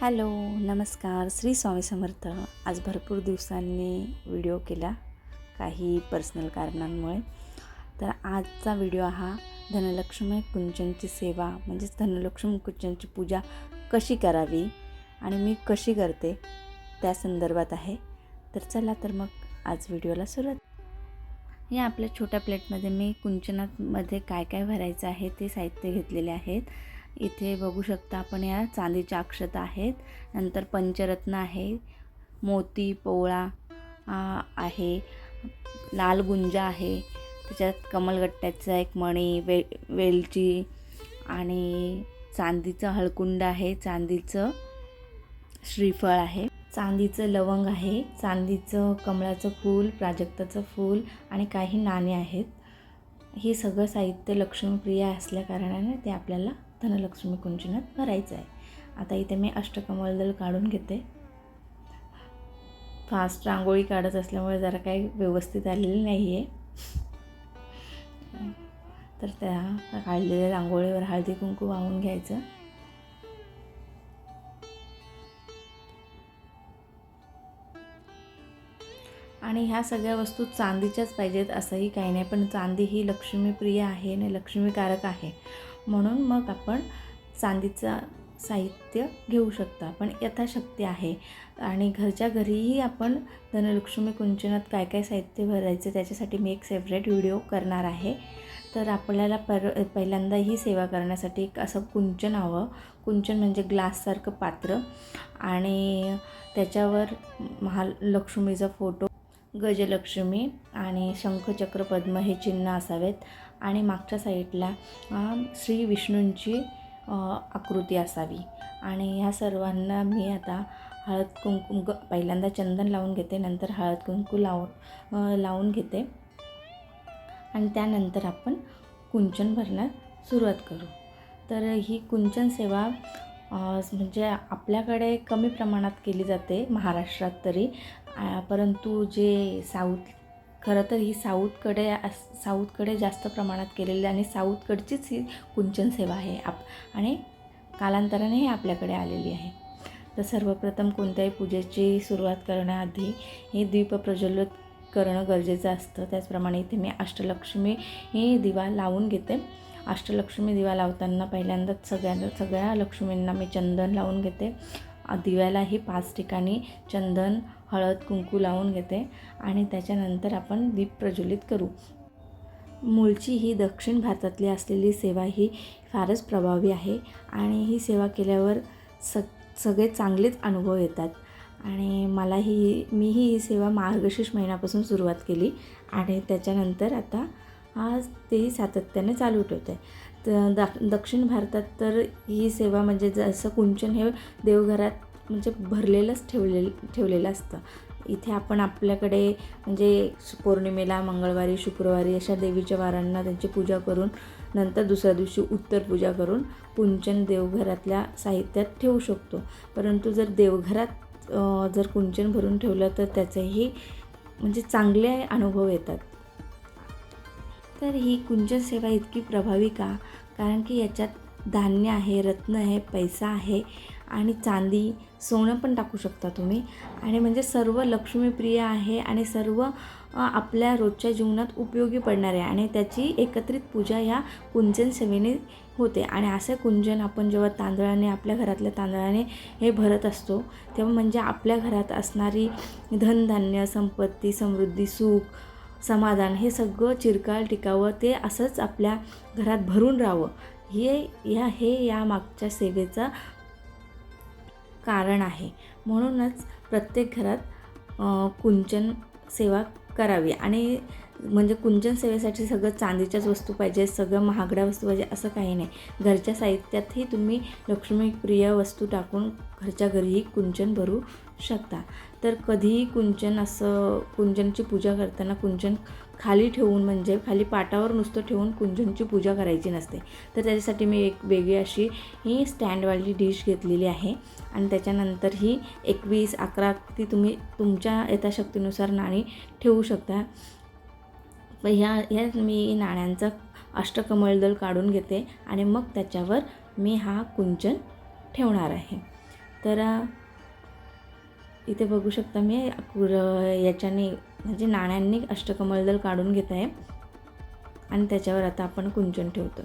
Hello नमस्कार. श्री स्वामी समर्थ. आज भरपूर दिवसांनी व्हिडिओ केला काही पर्सनल कारणांमुळे. तर आजचा व्हिडिओ हा धनलक्ष्मी कुंचनची सेवा म्हणजेच धनलक्ष्मी कुंचनची पूजा कशी करावी आणि मी कशी करते त्या संदर्भात आहे. तर चला तर मग आज व्हिडिओला सुरुवात. या आपल्या छोट्या प्लेटमध्ये मी कुंचनामध्ये काय काय भरायचं आहे ते साहित्य घेतलेले आहेत. इथे बघू शकता आपण या चांदीच्या अक्षता आहेत. नंतर पंचरत्न आहे. मोती पोवळा आहे. लाल गुंजा आहे. त्याच्यात कमलगट्ट्याचा एक मणी वे वेलची आणि चांदीचं हळकुंड आहे. चांदीचं श्रीफळ आहे. चांदीचं लवंग आहे. चांदीचं कमळाचं फूल प्राजक्ताचं फूल आणि काही नाणे आहेत. हे सगळं साहित्य लक्ष्मीप्रिय असल्या कारणाने ते आपल्याला धनलक्ष्मी कुंजनात भरायचं आहे. आता इथे मी अष्टकमलदल काढून घेते. फास्ट रांगोळी काढत असल्यामुळे जरा काही व्यवस्थित आलेली नाही आहे तर त्या काढलेल्या रांगोळीवर हळदी कुंकू वाहून घ्यायचं. आणि ह्या सगळ्या वस्तू चांदीच्याच पाहिजेत असंही काही नाही पण चांदी ही लक्ष्मीप्रिय आहे आणि लक्ष्मीकारक आहे. म्हणून मग आपण चांदीचं साहित्य घेऊ शकता. पण यथाशक्ती आहे. आणि घरच्या घरीही आपण धनलक्ष्मी कुंचनात काय काय साहित्य भरायचं त्याच्यासाठी मी एक सेपरेट व्हिडिओ करणार आहे. तर आपल्याला पर पहिल्यांदा ही सेवा करण्यासाठी एक असं कुंचन हवं. कुंचन म्हणजे ग्लाससारखं पात्र. आणि त्याच्यावर महालक्ष्मीचा फोटो गजलक्ष्मी आणि शंखचक्र पद्म हे चिन्ह असावेत. आणि मागच्या साईडला श्री विष्णूंची आकृती असावी. आणि ह्या सर्वांना मी आता हळद कुंकू ग पहिल्यांदा चंदन लावून घेते नंतर हळद कुंकू लावून लावून घेते. आणि त्यानंतर आपण कुंचन भरण्यास सुरुवात करू. तर ही कुंचन सेवा म्हणजे आपल्याकडे कमी प्रमाणात केली जाते महाराष्ट्रात तरी. परंतु जे साऊथ खरं तर ही साऊथकडे साऊथकडे जास्त प्रमाणात केलेली आणि साऊथकडचीच ही कुंचन सेवा आहे. आप आणि कालांतराने ही आपल्याकडे आलेली आहे. तर सर्वप्रथम कोणत्याही पूजेची सुरुवात करण्याआधी हे दीप प्रज्वलित करणं गरजेचं असतं. त्याचप्रमाणे इथे मी अष्टलक्ष्मी ही दिवा लावून घेते. अष्टलक्ष्मी दिवा लावताना पहिल्यांदाच सगळ्यांना सगळ्या लक्ष्मींना मी चंदन लावून घेते. दिव्यालाही पाच ठिकाणी चंदन हळद कुंकू लावून घेते आणि त्याच्यानंतर आपण दीप प्रज्वलित करू. मूळची ही दक्षिण भारतातली असलेली सेवा ही फारच प्रभावी आहे आणि ही सेवा केल्यावर सग सगळे चांगलेच अनुभव येतात. आणि मलाही मीही ही सेवा मार्गशीर्ष महिन्यापासून सुरुवात केली आणि त्याच्यानंतर आता आज तेही सातत्याने चालू ठेवते. तर दा दक्षिण भारतात तर ही सेवा म्हणजे जसं कुंचन हे देवघरात म्हणजे भरलेलंच ठेवले ठेवलेलं असतं. इथे आपण आपल्याकडे म्हणजे पौर्णिमेला मंगळवारी शुक्रवारी अशा देवीच्या वारांना त्यांची पूजा करून नंतर दुसऱ्या दिवशी उत्तर पूजा करून कुंचन देवघरातल्या साहित्यात ठेवू शकतो. परंतु जर देवघरात जर कुंचन भरून ठेवलं तर त्याचेही म्हणजे चांगले अनुभव येतात. तर ही कुंचन सेवा इतकी प्रभावी का? कारण की याच्यात धान्य आहे रत्न आहे पैसा आहे आणि चांदी सोनं पण टाकू शकता तुम्ही. आणि म्हणजे सर्व लक्ष्मीप्रिय आहे आणि सर्व आपल्या रोजच्या जीवनात उपयोगी पडणार आहे. आणि त्याची एकत्रित पूजा ह्या कुंजन सेवेने होते. आणि असे कुंजन आपण जेव्हा तांदळाने आपल्या घरातल्या तांदळाने हे भरत असतो तेव्हा म्हणजे आपल्या घरात असणारी धनधान्य संपत्ती समृद्धी सुख समाधान हे सगळं चिरकाळ टिकावं ते असंच आपल्या घरात भरून राहावं. हे या हे या मागच्या सेवेचा कारण आहे. म्हणूनच प्रत्येक घरात कुंचन सेवा करावी. आणि म्हणजे कुंचन सेवेसाठी सगळं चांदीच्याच वस्तू पाहिजे सगळं महागड्या वस्तू पाहिजे असं काही नाही. घरच्या साहित्यातही तुम्ही लक्ष्मीप्रिय वस्तू टाकून घरच्या घरीही कुंचन भरू शकता. तर कधीही कुंचन असं कुंचनची पूजा करताना कुंचन खाली ठेवून म्हणजे खाली पाटावर नुसतं ठेवून कुंजनची पूजा करायची नसते. तर त्याच्यासाठी मी एक वेगळी अशी ही स्टँडवाली डिश घेतलेली आहे. आणि त्याच्यानंतर ही एकवीस अकरा ती तुम्ही तुमच्या यथाशक्तीनुसार नाणी ठेवू शकता. ह्या ह्या मी नाण्यांचा अष्टकमलदल काढून घेते आणि मग त्याच्यावर मी हा कुंचन ठेवणार आहे. तर इथे बघू शकता मी याच्याने म्हणजे नाण्यांनी अष्टकमलदल काढून घेत आहे. आणि त्याच्यावर आता आपण कुंचन ठेवतो.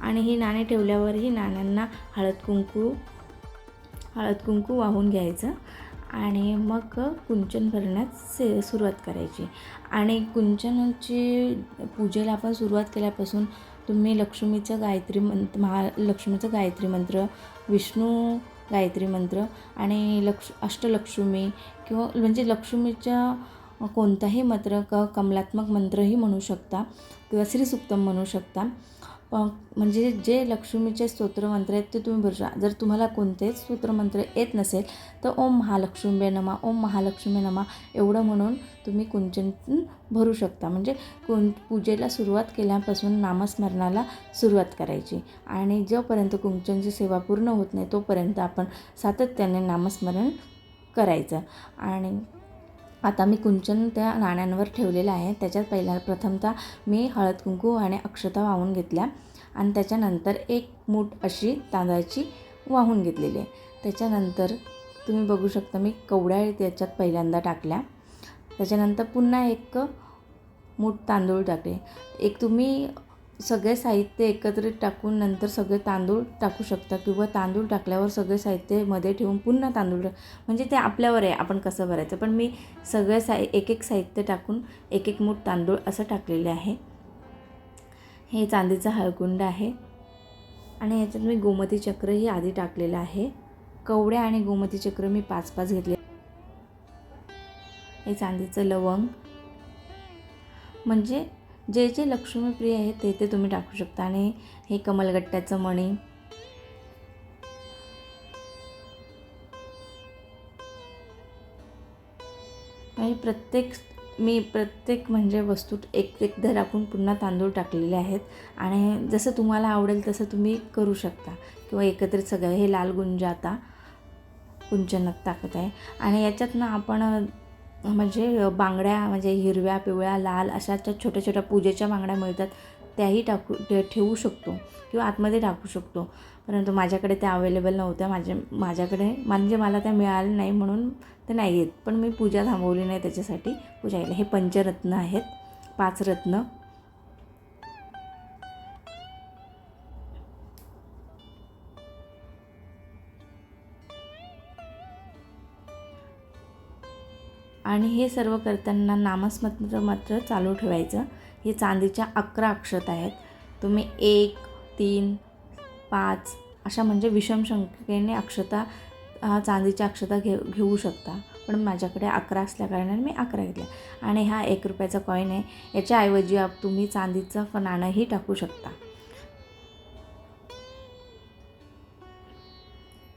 आणि ही नाणी ठेवल्यावरही नाण्यांना हळद कुंकू हळद कुंकू वाहून घ्यायचं. आणि मग कुंचन भरण्यास से सुरुवात करायची. आणि कुंचनाची पूजेला आपण सुरुवात केल्यापासून तुम्ही लक्ष्मीचं गायत्री मंत्र महालक्ष्मीचं गायत्री मंत्र विष्णू गायत्री मंत्र आणि लक्ष अष्टलक्ष्मी किंवा म्हणजे लक्ष्मीच्या कोणताही मंत्र क कमलात्मक मंत्रही म्हणू शकता किंवा श्रीसुक्तम म्हणू शकता. म्हणजे जे लक्ष्मीचे स्तोत्रमंत्र आहेत ते तुम्ही भरू शकता. जर तुम्हाला कोणतेच स्तोत्रमंत्र येत नसेल तर ओम महालक्ष्मी नमा ओम महालक्ष्मी नमा एवढं म्हणून तुम्ही कुंचन भरू शकता. म्हणजे कुं पूजेला सुरुवात केल्यापासून नामस्मरणाला सुरुवात करायची. आणि जोपर्यंत कुंचनची सेवा पूर्ण होत नाही तोपर्यंत आपण सातत्याने नामस्मरण करायचं. आणि आता मी कुंचन त्या नाण्यांवर ठेवलेलं आहे त्याच्यात पहिल्या प्रथमतः मी हळद कुंकू आणि अक्षता वाहून घेतल्या आणि त्याच्यानंतर एक मूठ अशी तांदळाची वाहून घेतलेली आहे. त्याच्यानंतर तुम्ही बघू शकता मी कवड्या त्याच्यात पहिल्यांदा टाकल्या. त्याच्यानंतर पुन्हा एक मूठ तांदूळ टाकले. एक तुम्ही सगळे साहित्य एकत्रित टाकून नंतर सगळे तांदूळ टाकू शकता किंवा तांदूळ टाकल्यावर सगळे साहित्यमध्ये ठेवून पुन्हा तांदूळ टाक म्हणजे ते आपल्यावर आहे आपण कसं भरायचं? पण मी सगळे साहि एक एक साहित्य टाकून एक एक मूठ तांदूळ असं टाकलेले आहे. हे चांदीचा हळकुंड आहे. आणि याच्यात मी गोमती चक्रही आधी टाकलेलं आहे. कवड्या आणि गोमती चक्र मी पाच पाच घेतले. हे चांदीचं लवंग. म्हणजे जे जे लक्ष्मीप्रिय आहे ते ते तुम्ही टाकू शकता. आणि हे कमलगट्ट्याचं मणी. आणि प्रत्येक मी प्रत्येक म्हणजे वस्तू एक एक धर आपण पुन्हा तांदूळ टाकलेले आहेत. आणि जसं तुम्हाला आवडेल तसं तुम्ही करू शकता. किंवा एकत्रित सगळं हे लाल गुंज आता कुंचनात टाकत आहे. आणि याच्यात ना आपण म्हणजे बांगड्या म्हणजे हिरव्या पिवळ्या लाल अशा त्या छोट्या छोट्या पूजेच्या बांगड्या मिळतात त्याही टाकू ठे ठेवू शकतो किंवा आतमध्ये टाकू शकतो. परंतु माझ्याकडे त्या अवेलेबल नव्हत्या. माझ्या माझ्याकडे म्हणजे मला त्या मिळाल्या नाही म्हणून ते नाही येत. पण मी पूजा थांबवली नाही त्याच्यासाठी. पूजा केली हे पंचरत्न आहेत. पाच रत्न. आणि हे सर्व करताना नामस्मरण मात्र चालू ठेवायचं. हे चांदीच्या अकरा अक्षत आहेत. तुम्ही एक तीन पाच अशा म्हणजे विषम संख्येने अक्षता चांदीच्या अक्षता घे घेऊ शकता. पण माझ्याकडे अकरा असल्याकारणाने मी अकरा घेतल्या. आणि हा एक रुपयाचा कॉईन आहे. याच्याऐवजी आप तुम्ही चांदीचं फ- नाणंही टाकू शकता.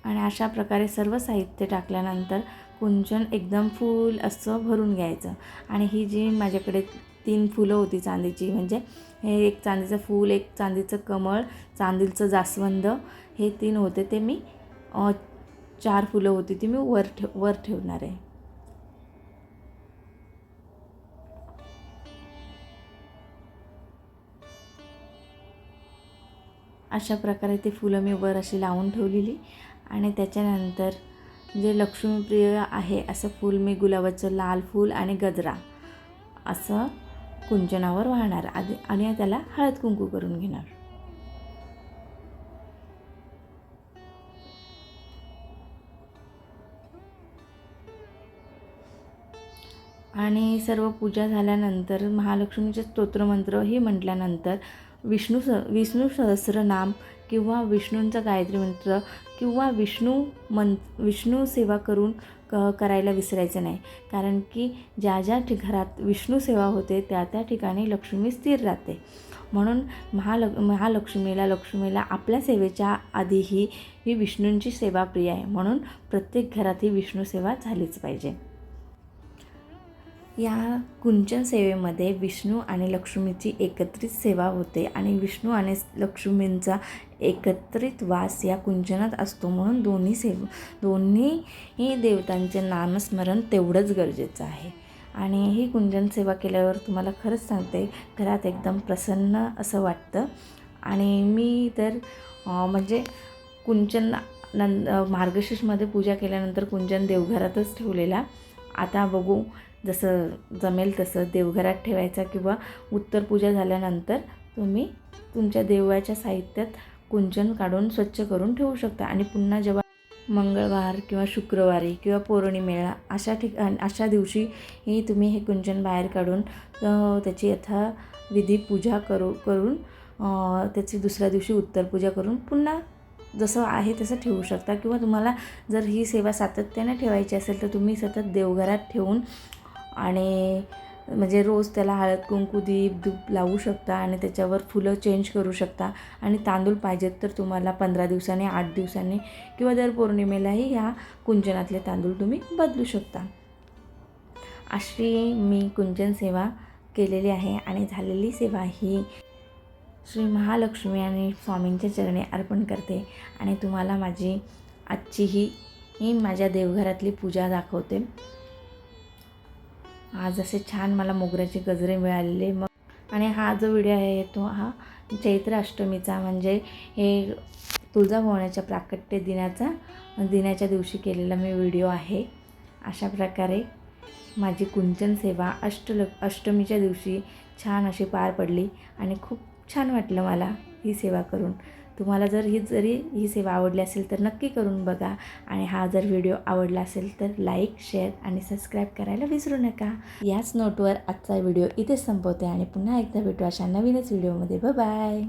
आणि अशा प्रकारे सर्व साहित्य टाकल्यानंतर कुंचन एकदम फुल असं भरून घ्यायचं. आणि ही जी माझ्याकडे तीन फुलं होती चांदीची म्हणजे हे एक चांदीचं फूल एक चांदीचं कमळ चांदीचं जास्वंद हे तीन होते. ते मी चार फुलं होती ती मी वर ठेव वर ठेवणार आहे. अशा प्रकारे ती फुलं मी वर अशी लावून ठेवलेली. आणि त्याच्यानंतर जे लक्ष्मीप्रिय आहे असं फूल मी गुलाबाचं लाल फूल आणि गजरा असं कुंचनावर वाहणार आधी. आणि त्याला हळद कुंकू करून घेणार. आणि सर्व पूजा झाल्यानंतर महालक्ष्मीचे स्तोत्रमंत्र हे म्हटल्यानंतर विष्णू स विष्णू सहस्रनाम किंवा विष्णूंचं गायत्री मंत्र किंवा विष्णू मन विष्णू सेवा करून क करायला विसरायचं नाही. कारण की ज्या ज्या ठि घरात विष्णू सेवा होते त्या त्या ठिकाणी लक्ष्मी स्थिर राहते. म्हणून महालक् महालक्ष्मीला लक्ष्मीला आपल्या सेवेच्या आधीही ही विष्णूंची सेवा प्रिय आहे. म्हणून प्रत्येक घरात ही विष्णू सेवा झालीच पाहिजे. या कुंचन सेवेमध्ये विष्णू आणि लक्ष्मीची एकत्रित सेवा होते आणि विष्णू आणि लक्ष्मींचा एकत्रित वास या कुंचनात असतो म्हणून दोन्ही सेव दोन्ही देवतांचे नामस्मरण तेवढंच गरजेचं आहे. आणि ही कुंजन सेवा केल्यावर तुम्हाला खरंच सांगते घरात एकदम प्रसन्न असं वाटतं. आणि मी तर म्हणजे कुंचन नं मार्गशीर्षमध्ये पूजा केल्यानंतर कुंजन देवघरातच ठेवलेला. आता बघू जसं जमेल तसं देवघरात ठेवायचा किंवा उत्तर पूजा झाल्यानंतर तुम्ही तुमच्या देवाच्या साहित्यात कुंचन काढून स्वच्छ करून ठेवू शकता. आणि पुन्हा जेव्हा मंगळवार किंवा शुक्रवारी किंवा पौर्णिमेला अशा ठिकाण अशा दिवशीही तुम्ही हे कुंचन बाहेर काढून त्याची त्याची यथाविधी पूजा करू करून त्याची दुसऱ्या दिवशी उत्तर पूजा करून पुन्हा जसं आहे तसं ठेवू शकता. किंवा तुम्हाला जर ही सेवा सातत्याने ठेवायची असेल तर तुम्ही सतत देवघरात ठेवून आणि म्हणजे रोज त्याला हळद कुंकू दीप धूप लावू शकता आणि त्याच्यावर फुलं चेंज करू शकता. आणि तांदूळ पाहिजेत तर तुम्हाला पंधरा दिवसांनी आठ दिवसांनी किंवा दर पौर्णिमेलाही ह्या कुंजनातले तांदूळ तुम्ही बदलू शकता. अशी मी कुंजन सेवा केलेली आहे आणि झालेली सेवा ही श्री महालक्ष्मी आणि स्वामींच्या चरणी अर्पण करते आणि तुम्हाला माझी आजची ही ही माझ्या देवघरातली पूजा दाखवते. आज असे छान मला मोगऱ्याचे गजरे मिळालेले. मग आणि हा जो व्हिडिओ आहे तो हा चैत्र अष्टमीचा. म्हणजे हे तुळजाभवनाच्या प्राकट्य दिनाचा दिनाच्या दिवशी केलेला मी व्हिडिओ आहे. अशा प्रकारे माझी कुंचन सेवा अष्टल अष्टमीच्या दिवशी छान अशी पार पडली आणि खूप छान वाटलं मला ही सेवा करून. तुम्हाला जर ही जरी ही सेवा आवडली असेल तर नक्की करून बघा आणि हा जर व्हिडिओ आवडला असेल तर लाईक शेअर आणि सबस्क्राईब करायला विसरू नका. याच नोटवर आजचा व्हिडिओ इथेच संपवते आणि पुन्हा एकदा भेटू अशा नवीनच व्हिडिओमध्ये. बाय